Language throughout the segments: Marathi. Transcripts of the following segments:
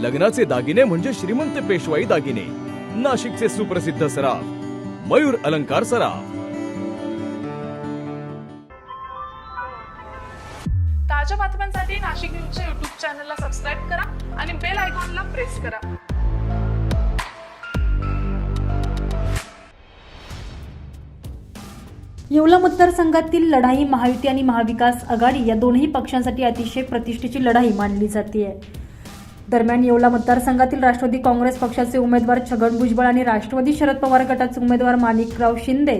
लग्नाचे दागिने म्हणजे श्रीमंत पेशवाई दागिने. नाशिकचे सुप्रसिद्ध सराफ मयूर अलंकार सराफ. ताज्या बातम्यांसाठी नाशिक न्यूजच्या युट्यूब चॅनलला सबस्क्राईब करा आणि बेल आयकॉनला प्रेस करा. येवला मतदारसंघातील लढाई महायुती आणि महाविकास आघाडी या दोनही पक्षांसाठी अतिशय प्रतिष्ठेची लढाई मानली जाते दरम्यान येवला मतदारसंघातील राष्ट्रवादी काँग्रेस पक्षाचे उमेदवार छगन भुजबळ आणि राष्ट्रवादी शरद पवार गटाचे उमेदवार माणिकराव शिंदे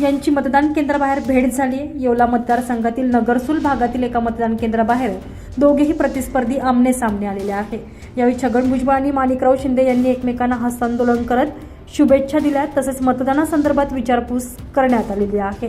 यांची मतदान केंद्राबाहेर भेट झाली. येवला मतदारसंघातील नगरसूल भागातील एका मतदान केंद्राबाहेर दोघेही प्रतिस्पर्धी आमने सामने आलेले आहे. यावेळी छगन भुजबळ आणि माणिकराव शिंदे यांनी एकमेकांना हस्तांदोलन करत शुभेच्छा दिल्या. तसेच मतदानासंदर्भात विचारपूस करण्यात आलेली आहे.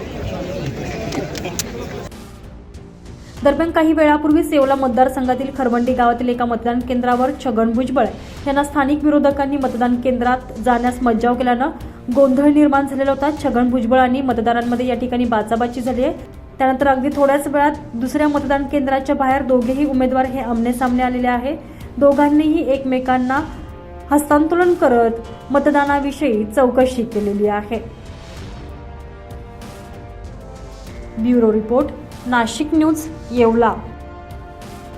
दरम्यान काही वेळापूर्वी सेवला मतदारसंघातील खरवंडी गावातील एका मतदान केंद्रावर छगन भुजबळ यांना स्थानिक विरोधकांनी मतदान केंद्रात जाण्यास मज्जाव केल्यानं गोंधळ निर्माण झालेला होता. छगन भुजबळ आणि मतदारांमध्ये या ठिकाणी बाचाबाची झाली आहे. त्यानंतर अगदी थोड्याच वेळात दुसऱ्या मतदान केंद्राच्या बाहेर दोघेही उमेदवार हे आमने सामने आलेले आहे. दोघांनीही एकमेकांना हस्तांदोलन करत मतदानाविषयी चौकशी केलेली आहे. Bureau report. Nashik news Yeola.